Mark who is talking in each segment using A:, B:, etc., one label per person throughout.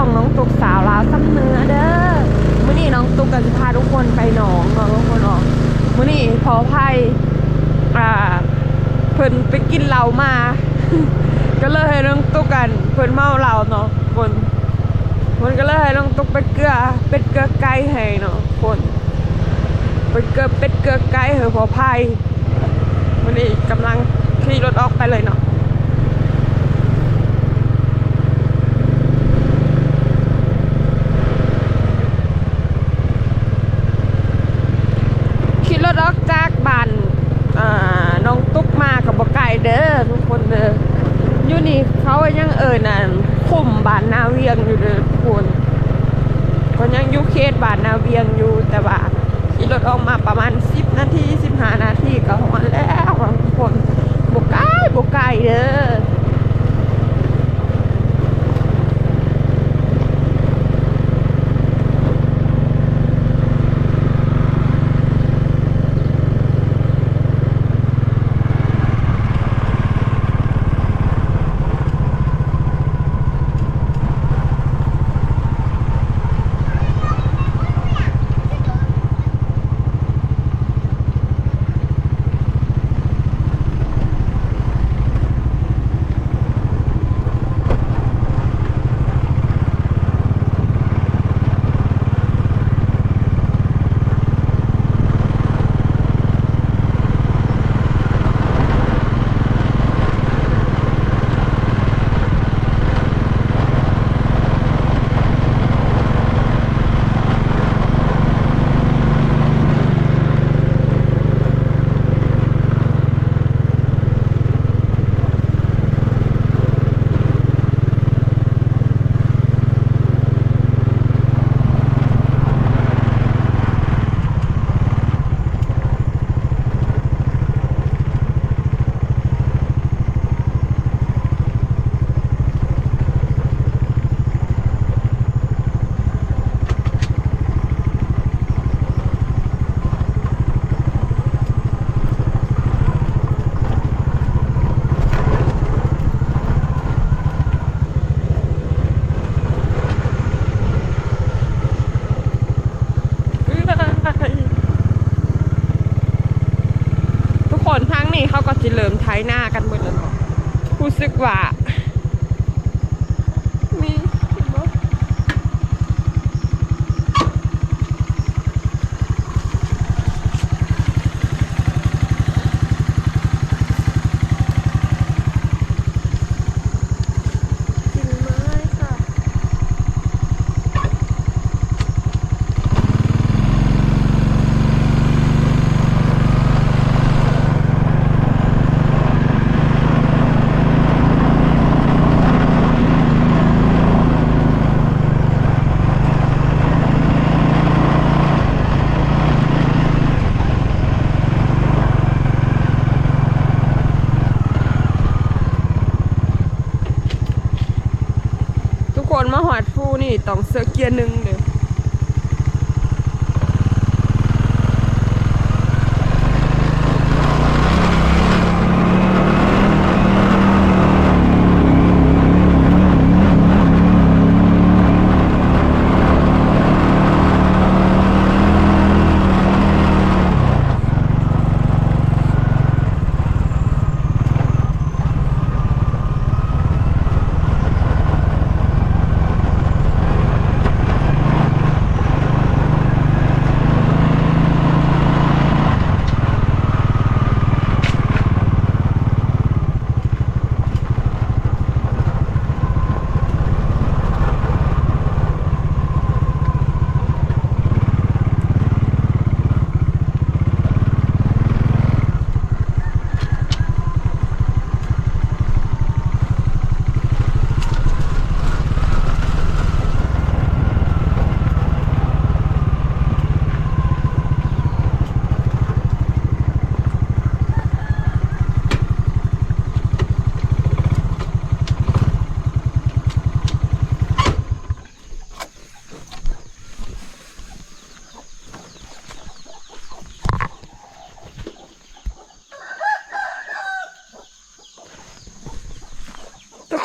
A: องน้องตุกสาวลาวซ้ำเนื้อเด้อมื้อนี้น้องตุกกับสิพาทุกคนไปหนองเนาะทุกคนเนาะมื้อนี้พอไพ่อ่าเพิ่นไปกินเหล้ามา ก็เลยให้น้องตุกกันเพิ่นเมาเหล้าเนาะคนมันก็เลยให้น้องตุกไปเกลือเป็ดเกลือไก่ให้เนาะคนไปเกลือเป็ดเกลือไก่ให้พอไพ่วันนี้กำลังขี่รถออกไปเลยเนาะ ขี่รถออกจากบ้านอ่าน้องตุ๊กมากับบไก่เด้อทุกคนเด้ออยู่นี่เขายังเอิญน่ะคุมบ้านนาเวียงอยู่เด้อทุกคนก็ยังอยู่เขตบ้านนาเวียงอยู่แต่ว่าขี่รถออกมาประมาณ 10 นาที 15 นาทีก็ฮอดแล้วทุกคนบกไก่ บกไก่เด้อ ทุกคนทั้งนี้เขาก็จะเริ่มไถ หน้ากันหมดแล้วรู้สึกว่า มีเห็นบ่กิ่งไม้ค่ะ ทุกคนมาหอดฟูนี่ ต้องเสื้อเกียร์หนึ่งเลย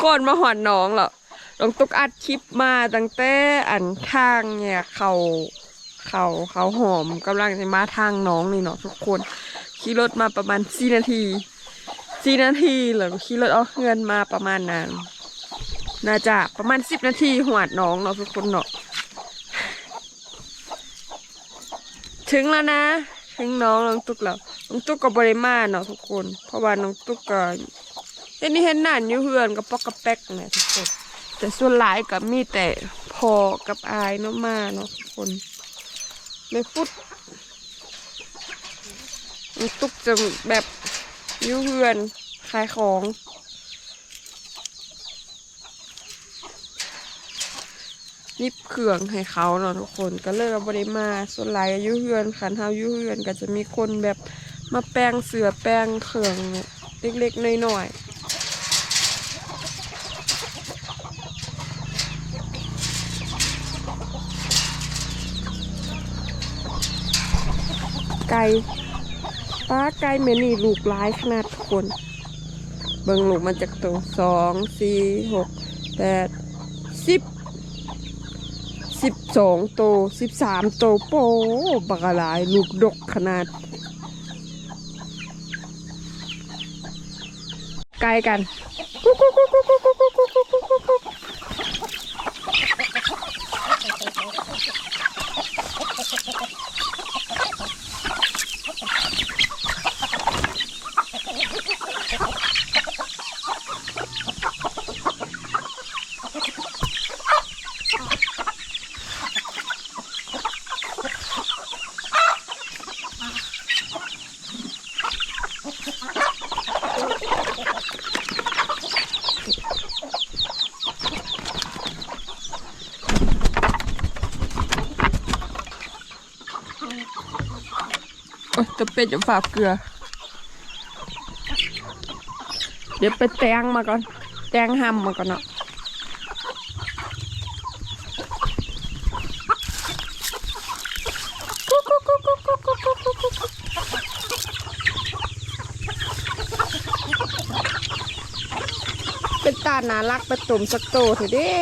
A: คนมาหอดหน้องเหรอลองตุกอัดคลิปมาตั้งแต่อันทางเนี่ยเขาเขาเขาหอมกำลังจะมาทางน้องนี่เนาะทุกคน ขี่รถมาประมาณสี่นาทีสี่นาทีหรือขี่รถเอาเงินมาประมาณนั้นน่าจะประมาณสิบนาทีหวดน้องเนาะทุกคนเนาะถึงแล้วนะถึงน้องน้องตุ๊กแล้วน้องตุ๊กก็บริมาเนาะทุกคน เพราะว่าน้องตุ๊กก็ ห็นนี่เห็นหนานอยู่เฮือนกับปอกกับแป๊กเนี่ยทุกคนแต่ส่วนหลายกับมีแต่พอกับอายเนาะมาเนาะทุกคนไม่พูดตุกจะแบบยู่เฮือนขายของยิบเครื่องให้เขาเนาะทุกคนก็เลยว่าบริมาส่วนหลายอายุเฮือนขันเฮาอยู่เฮือนก็จะมีคนแบบมาแปลงเสือแปลงเครื่องเล็กๆน้อยๆ ก่ป้าไก่เมนี่ลูกหลายขนาดคน เบิ่งลูกมันจากตัวสองสี่หกแปดสิบสิบสองตัวสิบสามตัวโป้บักหลายลูกดกขนาด ไกลกันกุ๊กกุ๊กกุ๊ก เป็นจะฝาบเกลือ เดี๋ยวไปแตงมาก่อน แตงห้ำมาก่อนเนาะเป็นตาหนารักประตุ่มสักโตเถอะเด้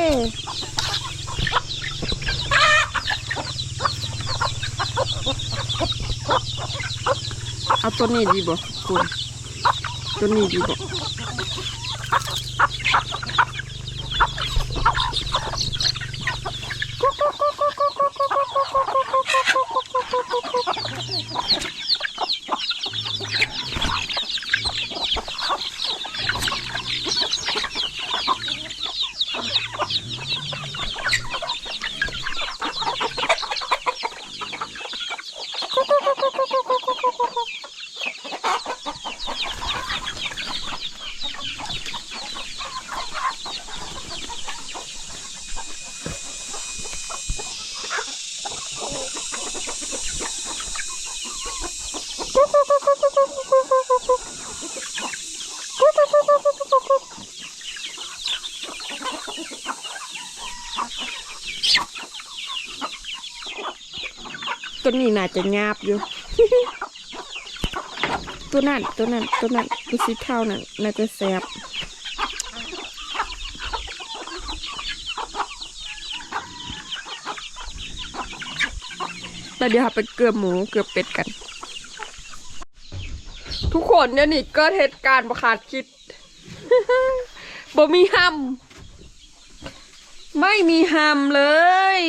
A: เอาตัวนี้ดีบ่คุณตัวนี้ดีบ่ตัว นี้น่าจะงาบอยู่ ตัวนั้นตัวนั้นตัวนั้นตัวสีเทานั่นน่าจะแสบแล้วเดี๋ยวเราไปเกลือหมูเกลือเป็ดกัน ทุกคนเนี่ยนี่เกิดเหตุการณ์ประขาดคิดบ่มีห้ำไม่มีห้ำเลย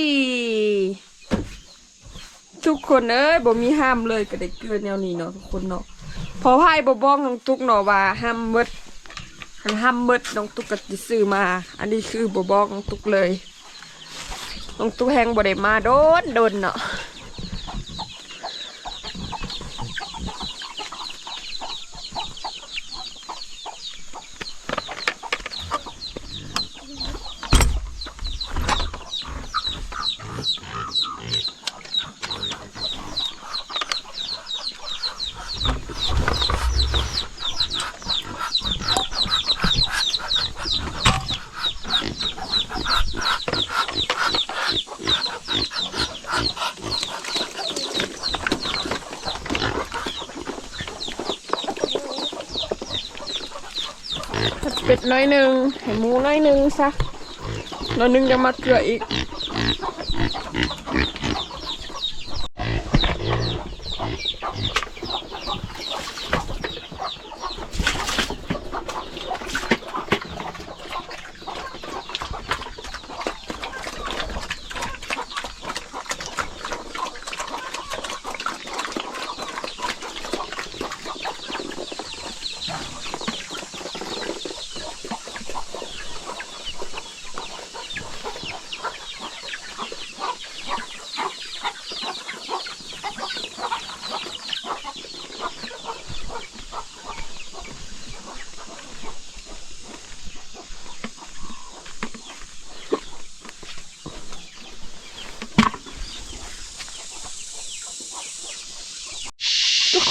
A: ทุกคนเอ้ยบ่มีห้ามเลยก็ได้เกลือแนวนี้เนาะทุกคนเนาะพอไพ่บ่บ้องน้องตุกเนาะว่าห้ามเมดคันห้ามเมดน้องตุกก็สิซื้อมา อันนี้คือบ่บ้องน้องตุกเลยน้องตุกแหงบ่ได้มาโดนโดนเนาะ น้อยหนึ่งให้หมูน้อยหนึ่งซะน้อยหนึ่งจะมาเกลืออีก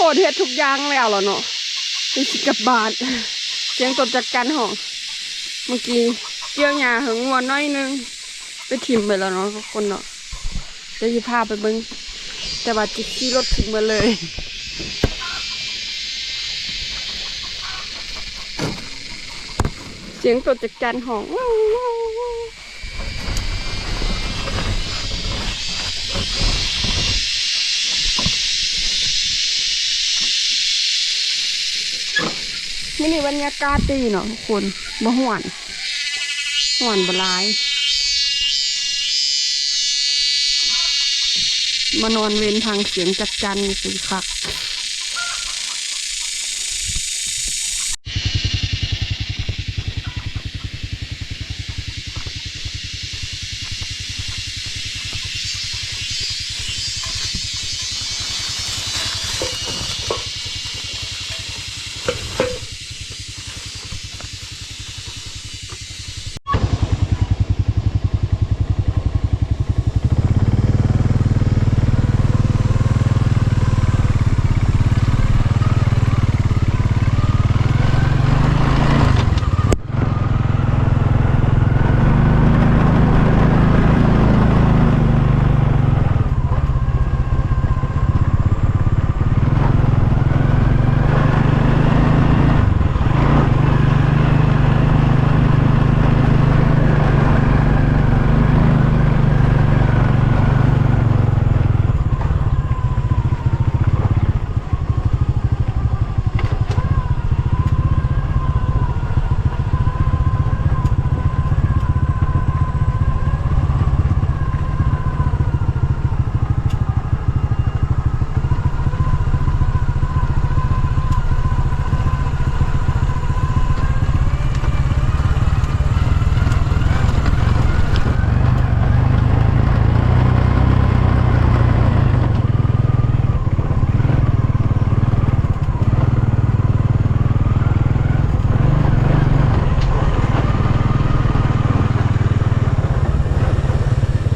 A: ทุกคนเฮ็ดทุกอย่างแล้วเหรอเนาะเป็นสิกับบาทเสียงตดจากกันห้องเมื่อกี้เกี่ยวหญ้าหึงงัวน้อยนึง ไปถิ่มไปแล้วเนาะทุกคนเนาะเดี๋ยวจะพาไปเบิ้งแต่ว่าจิขี่รถถึงมาเลยเสียงตดจากกันห้อง ว้าวว้าวว้าวมินี่บรรยากาศดีเนาะทุกคนบ่หวนหวนบลาย มานอนเวนทางเสียงจัดจันสิคัก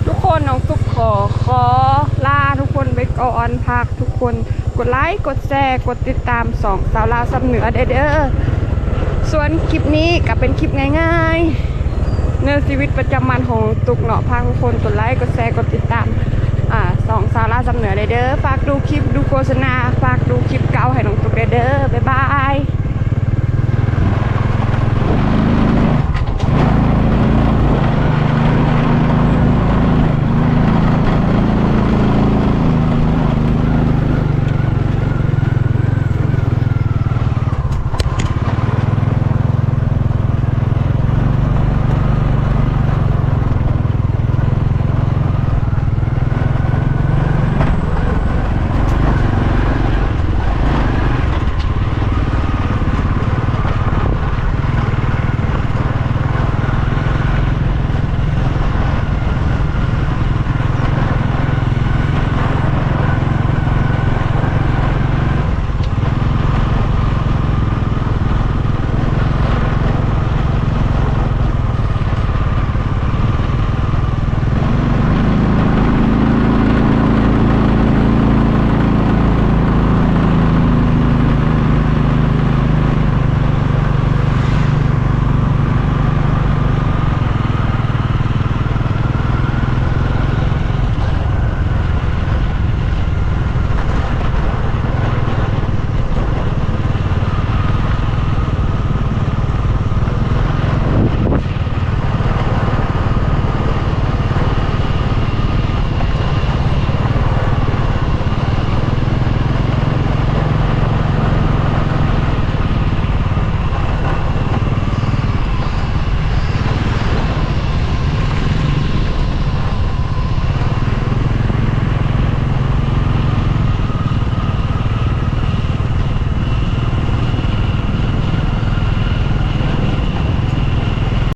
A: ทุกคนน้องตุ๊กขอขอลาทุกคนไปก่อนพักทุกคนกดไล ค์กดแชร์กดติดตามสองสาวลาวสำเหนือเด้อเด้อส่วนคลิปนี้ก็เป็นคลิปง่ายๆ เนื้อชีวิตประจำวันของตุกเนาะพาทุกคนกดไลค์กดแชร์กดติดตามอ่าสองสาวลาวสำเหนือเด้อฝากดูคลิปดูโฆษณาฝากดูคลิปเก่าให้น้องตุกเด้อเด้อบ๊ายบาย